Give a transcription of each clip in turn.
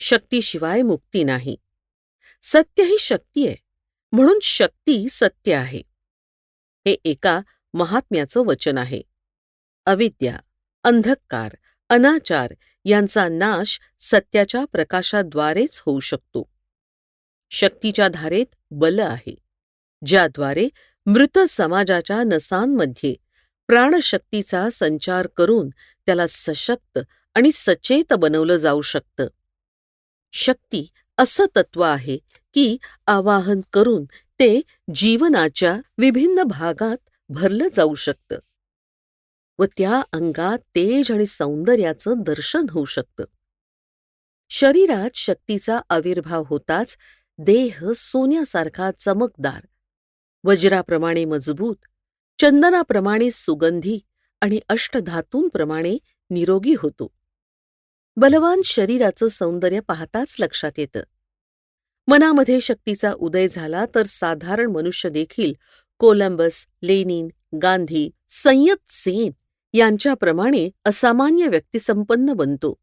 शक्तीशिवाय मुक्ती नाही. सत्य ही शक्ती आहे म्हणून शक्ती सत्य आहे. हे एका महात्म्याचं वचन आहे. अविद्या अंधकार अनाचार यांचा नाश सत्याच्या प्रकाशाद्वारेच होऊ शकतो. शक्तीच्या धारेत बल आहे ज्याद्वारे मृत समाजाच्या नसांमध्ये प्राणशक्तीचा संचार करून त्याला सशक्त आणि सचेत बनवलं जाऊ शकतं. शक्ती असं तत्व आहे की आवाहन करून ते जीवनाच्या विभिन्न भागात भरलं जाऊ शकतं व त्या अंगात तेज आणि सौंदर्याचं दर्शन होऊ शकतं. शरीरात शक्तीचा आविर्भाव होताच देह सोन्यासारखा चमकदार वज्राप्रमाणे मजबूत चंदनाप्रमाणे सुगंधी आणि अष्टधातूंप्रमाणे निरोगी होतो. बलवान शरीराचं सौंदर्य पाहताच लक्षात येतं. मनामध्ये शक्तीचा उदय झाला तर साधारण मनुष्य देखील कोलंबस लेनिन गांधी संयत सेन यांच्याप्रमाणे असामान्य व्यक्तिसंपन्न बनतो.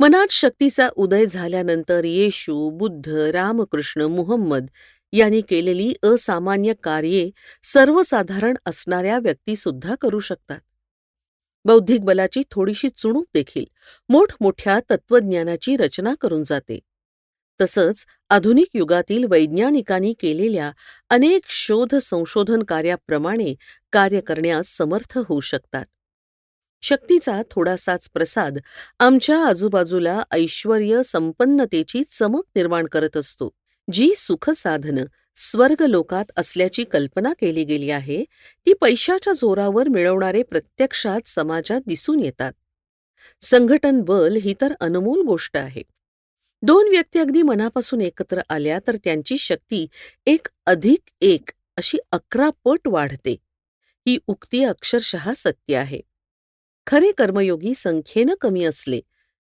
मनात शक्तीचा उदय झाल्यानंतर येशू बुद्ध रामकृष्ण मुहम्मद यांनी केलेली असामान्य कार्ये सर्वसाधारण असणाऱ्या व्यक्तीसुद्धा करू शकतात. बौद्धिक बलाची थोडीशी चुणूक देखील मोठमोठ्या तत्वज्ञानाची रचना करून जाते. तसंच आधुनिक युगातील वैज्ञानिकांनी केलेल्या अनेक शोध संशोधन कार्याप्रमाणे कार्य करण्यास समर्थ होऊ शकतात. शक्तीचा थोडासाच प्रसाद आमच्या आजूबाजूला ऐश्वर संपन्नतेची चमक निर्माण करत असतो जी सुखसाधनं स्वर्गलोकात असल्याची कल्पना केली गेली आहे ती पैशाच्या जोरावर मिळवणारे प्रत्यक्षात समाजात दिसून येतात. संघटन बल ही तर अनमोल गोष्ट आहे. दोन व्यक्ती अगदी मनापासून एकत्र आल्या तर त्यांची शक्ती एक अधिक एक अशी अकरा पट वाढते. ही उक्ती अक्षरशः सत्य आहे. खरे कर्मयोगी संख्येनं कमी असले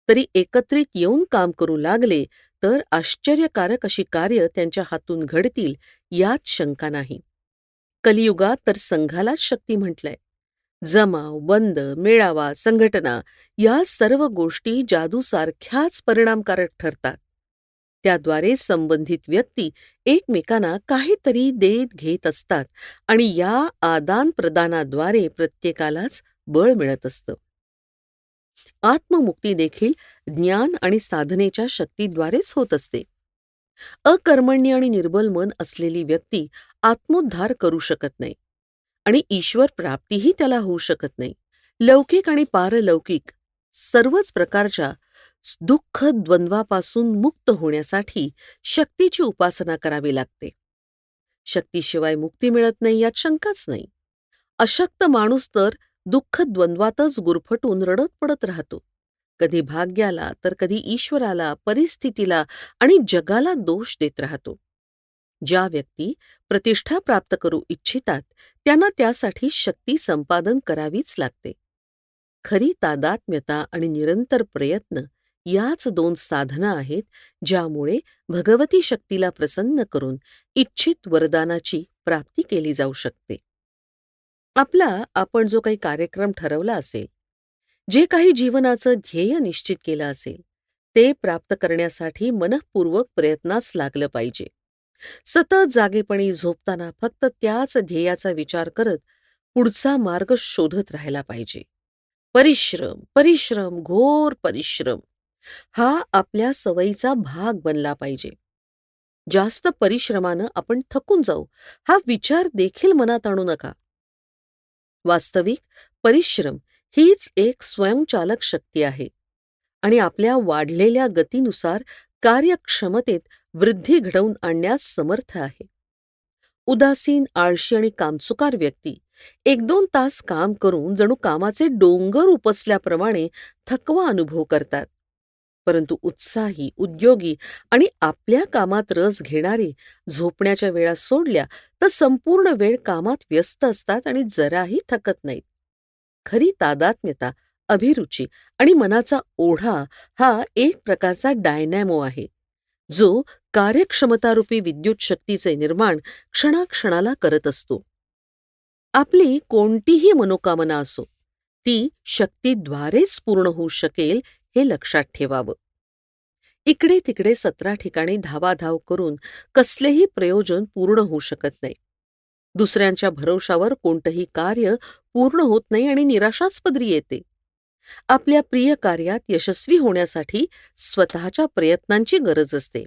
तरी एकत्रित येऊन काम करू लागले तर आश्चर्यकारक अशी कार्य त्यांच्या हातून घडतील यात शंका नाही. कलियुगात तर संघालाच शक्ती म्हटलंय. जमाव बंद मेळावा संघटना या सर्व गोष्टी जादूसारख्याच परिणामकारक ठरतात. त्याद्वारे संबंधित व्यक्ती एकमेकांना काहीतरी देत घेत असतात आणि या आदान प्रदानाद्वारे प्रत्येकालाच बळ मिळत असतं. आत्ममुक्ती देखील ज्ञान आणि साधनेच्या शक्तीद्वारेच होत असते. अकर्मण्य आणि निर्बल मन असलेली व्यक्ती आत्मोद्धार करू शकत नाही आणि ईश्वर प्राप्तीही त्याला होऊ शकत नाही. लौकिक आणि पारलौकिक सर्वच प्रकारच्या दुःख द्वंद्वापासून मुक्त होण्यासाठी शक्तीची उपासना करावी लागते. शक्तीशिवाय मुक्ती मिळत नाही यात शंकाच नाही. अशक्त माणूस तर दुःख द्वंद्वातच गुरफटून रडत पडत राहतो. कधी भाग्याला तर कधी ईश्वराला परिस्थितीला आणि जगाला दोष देत राहतो. ज्या व्यक्ती प्रतिष्ठा प्राप्त करू इच्छितात त्यांना त्यासाठी शक्ती संपादन करावीच लागते. खरी तादात्म्यता आणि निरंतर प्रयत्न याच दोन साधना आहेत ज्यामुळे भगवती शक्तीला प्रसन्न करून इच्छित वरदानाची प्राप्ती केली जाऊ शकते. आपला आपण जो काही कार्यक्रम ठरवला असेल जे काही जीवनाचं ध्येय निश्चित केलं असेल ते प्राप्त करण्यासाठी मनःपूर्वक प्रयत्नास लागलं पाहिजे. सतत जागेपणी झोपताना फक्त त्याच ध्येयाचा विचार करत पुढचा मार्ग शोधत राहायला पाहिजे. परिश्रम परिश्रम घोर परिश्रम हा आपल्या सवयीचा भाग बनला पाहिजे. जास्त परिश्रमानं आपण थकून जाऊ हा विचार देखील मनात आणू नका. वास्तविक परिश्रम हीच एक स्वयंचालक शक्ती आहे. आणि आपल्या वाढलेल्या गतीनुसार कार्यक्षमतेत वृद्धी घडवून आणण्यास समर्थ आहे. उदासीन आळशी आणि कामचुकार व्यक्ती एक दोन तास काम करून जणू कामाचे डोंगर उपसल्याप्रमाणे थकवा अनुभव करतात. परंतु उत्साही उद्योगी आणि आपल्या कामात रस घेणारे झोपण्याच्या वेळा सोडल्या तर संपूर्ण वेळ कामात व्यस्त असतात आणि जराही थकत नाहीत. खरी तादात्म्यता अभिरुची आणि मनाचा ओढा हा एक प्रकारचा डायनॅमो आहे जो कार्यक्षमतारूपी विद्युत शक्तीचे निर्माण क्षणाक्षणाला करत असतो. आपली कोणतीही मनोकामना असो ती शक्तीद्वारेच पूर्ण होऊ शकेल हे लक्षात ठेवावं. इकडे तिकडे सतरा ठिकाणी धावाधाव करून कसलेही प्रयोजन पूर्ण होऊ शकत नाही. दुसऱ्यांच्या भरवशावर कोणतंही कार्य पूर्ण होत नाही आणि निराशास्पदरी येते. आपल्या प्रिय कार्यात यशस्वी होण्यासाठी स्वतःच्या प्रयत्नांची गरज असते.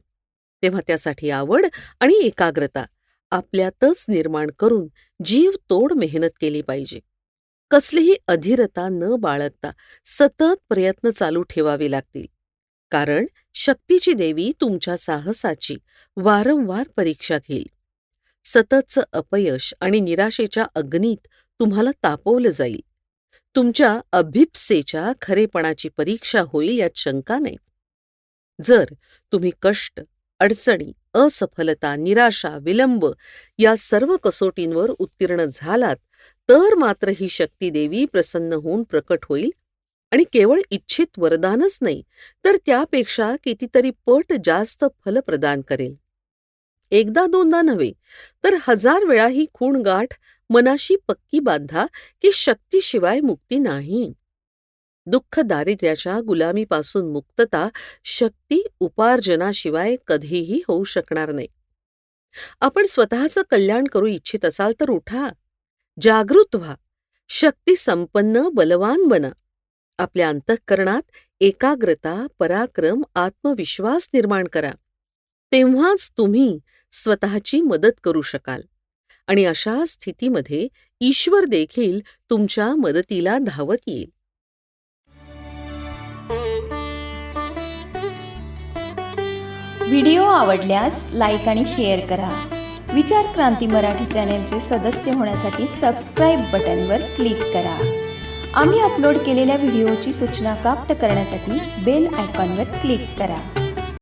तेव्हा त्यासाठी आवड आणि एकाग्रता आपल्यातच निर्माण करून जीव तोड मेहनत केली पाहिजे. कसलीही अधीरता न बाळगता सतत प्रयत्न चालू ठेवावे लागतील. कारण शक्तीची देवी तुमच्या साहसाची वारंवार परीक्षा घेईल. सततचं अपयश आणि निराशेच्या अग्नीत तुम्हाला तापवलं जाईल. तुमच्या अभिप्सेच्या खरेपणाची परीक्षा होईल यात शंका नाही. जर तुम्ही कष्ट अडचणी असफलता निराशा विलंब या सर्व कसोटींवर उत्तीर्ण झालात तर मात्र ही शक्ती देवी प्रसन्न होऊन प्रकट होईल आणि केवळ इच्छित वरदानच नाही तर त्यापेक्षा कितीतरी पट जास्त फल प्रदान करेल. एकदा दोनदा नव्हे तर हजार वेळा ही खूण गाठ मनाशी पक्की बांधा की शक्तीशिवाय मुक्ती नाही. दुःख दारिद्र्याच्या गुलामीपासून मुक्तता शक्ती उपार्जनाशिवाय कधीही होऊ शकणार नाही. आपण स्वतःचं कल्याण करू इच्छित असाल तर उठा जागृत व्हा शक्ती संपन्न बलवान बना. आपल्या अंतःकरणात एकाग्रता पराक्रम आत्मविश्वास निर्माण करा. तेव्हाच तुम्ही स्वतःची मदत करू शकाल. आणि अशा स्थितीमध्ये ईश्वर देखील तुमच्या मदतीला धावत येईल. व्हिडिओ आवडल्यास लाईक आणि शेअर करा. विचार क्रांती मराठी चॅनेलचे सदस्य होण्यासाठी सबस्क्राईब बटनवर क्लिक करा. आम्ही अपलोड केलेल्या व्हिडिओची सूचना प्राप्त करण्यासाठी बेल आयकॉनवर क्लिक करा.